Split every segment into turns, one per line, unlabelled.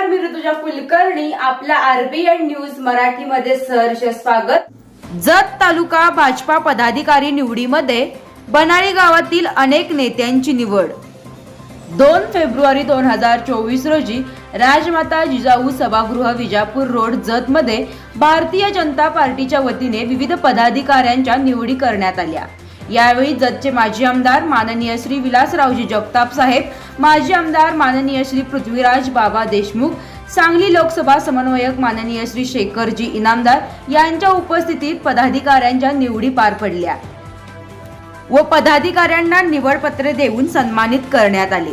नमस्कार मी ऋतुजा कुलकर्णी. आपल्या RBN news मराठीमध्ये सहर्ष स्वागत. जत तालुका भाजपा पदाधिकारी निवडीमध्ये बनाळी गावातील अनेक नेत्यांची निवड. दोन फेब्रुवारी दोन हजार चोवीस रोजी राजमाता जिजाऊ सभागृह विजापूर रोड जतमध्ये भारतीय जनता पार्टीच्या वतीने विविध पदाधिकाऱ्यांच्या निवडी करण्यात आल्या. यावेळी जतचे माजी आमदार माननीय श्री विलासरावजी जगताप साहेब माजी आमदार माननीय श्री पृथ्वीराज बाबा देशमुख सांगली लोकसभा समन्वयक माननीय श्री शेखरजी इनामदार यांच्या उपस्थितीत पदाधिकाऱ्यांच्या निवडी पार पडल्या व पदाधिकाऱ्यांना निवडपत्रे देऊन सन्मानित करण्यात आले.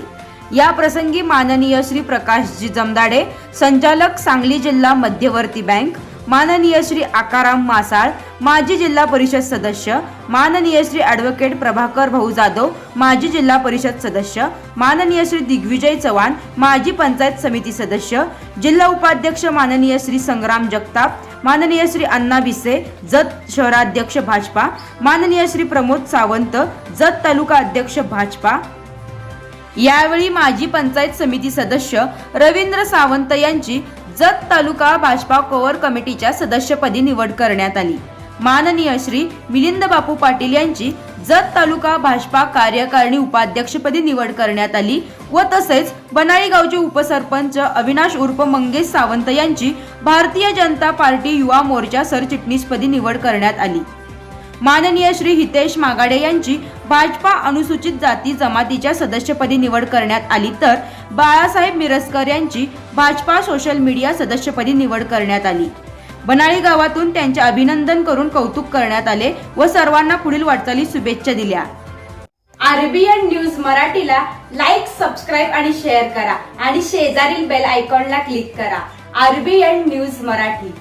या प्रसंगी माननीय श्री प्रकाशजी जमदाडे संचालक सांगली जिल्हा मध्यवर्ती बँक माननीय श्री आकाराम मासाळ माजी जिल्हा परिषद सदस्य माननीय श्री ॲडव्होकेट प्रभाकर भाऊ जाधव माजी जिल्हा परिषद सदस्य माननीय श्री दिग्विजय चव्हाण माजी पंचायत समिती सदस्य जिल्हा उपाध्यक्ष माननीय श्री संग्राम जगताप माननीय श्री अण्णा भिसे जत शहराध्यक्ष भाजपा माननीय श्री प्रमोद सावंत जत तालुका अध्यक्ष भाजपा. यावेळी माजी पंचायत समिती सदस्य रवींद्र सावंत यांची जत तालुका भाजपा कोवर कमिटीच्या सदस्यपदी निवड करण्यात आली. माननीय श्री मिलिंद बापू पाटील यांची जत तालुका भाजपा कार्यकारिणी उपाध्यक्षपदी निवड करण्यात आली व तसेच बनाळी गावचे उपसरपंच अविनाश उर्फ मंगेश सावंत यांची भारतीय जनता पार्टी युवा मोर्चा सरचिटणीसपदी निवड करण्यात आली. माननीय श्री हितेश मागाडे यांची भाजपा अनुसूचित जाती जमातीच्या सदस्यपदी निवड करण्यात आली तर बाळासाहेब मिरसकर यांची भाजपा सोशल मीडिया सदस्यपदी निवड करण्यात आली. बनाळी गावातून त्यांचे अभिनंदन करून कौतुक करण्यात आले व सर्वांना पुढील वाटचाली शुभेच्छा दिल्या. आरबीएन न्यूज मराठीला लाईक सबस्क्राईब आणि शेअर करा आणि शेजारील बेल आयकॉनला क्लिक करा. RBN news Marathi.